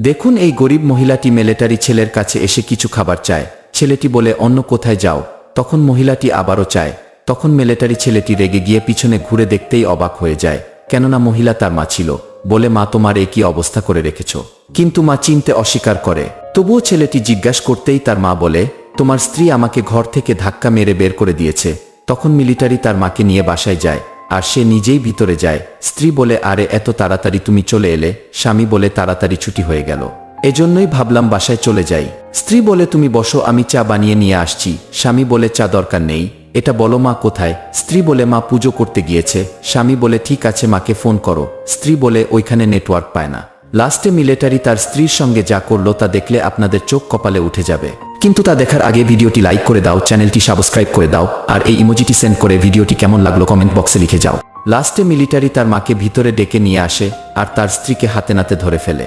দেখুন এই গরিব মহিলাটি মিলিটারি ছেলের কাছে এসে কিছু খাবার চায়। ছেলেটি বলে, অন্য কোথায় যাও? তখন মহিলাটি আবারও চায়। তখন মিলিটারি ছেলেটি রেগে গিয়ে পিছনে ঘুরে দেখতেই অবাক হয়ে যায়। কেননা মহিলা তার মা ছিল। বলে, মা, তোমার একই অবস্থা করে রেখেছ? কিন্তু মা চিনতে অস্বীকার করে। তবুও ছেলেটি জিজ্ঞাসা করতেই তার মা বলে, তোমার স্ত্রী আমাকে ঘর থেকে ধাক্কা মেরে বের করে দিয়েছে। তখন মিলিটারি তার মাকে নিয়ে বাসায় যায়। আর সে নিজেই ভিতরে যায়। স্ত্রী বলে, আরে, এত তাড়াতাড়ি তুমি চলে এলে। স্বামী বলে, তাড়াতাড়ি ছুটি হয়ে গেল। এজন্যই ভাবলাম বাসায় চলে যাই। স্ত্রী বলে, তুমি বসো, আমি চা বানিয়ে নিয়ে আসছি। স্বামী বলে, চা দরকার নেই। এটা বলো মা, কোথায়? স্ত্রী বলে, মা পুজো করতে গিয়েছে। স্বামী বলে, ঠিক আছে, মাকে ফোন করো। স্ত্রী বলে, ওইখানে নেটওয়ার্ক পায় না। লাস্টে মিলিটারি তার স্ত্রীর সঙ্গে যা করল তা দেখলে আপনাদের চোখ কপালে উঠে যাবে। কিন্তু তা দেখার আগে ভিডিওটি লাইক করে দাও, চ্যানেলটি সাবস্ক্রাইব করে দাও, আর এই ইমোজিটি সেন্ড করে ভিডিওটি কেমন লাগল কমেন্ট বক্সে লিখে যাও। লাস্টে মিলিটারি তার মাকে ভিতরে ডেকে নিয়ে আসে আর তার স্ত্রীকে হাতে নাতে ধরে ফেলে।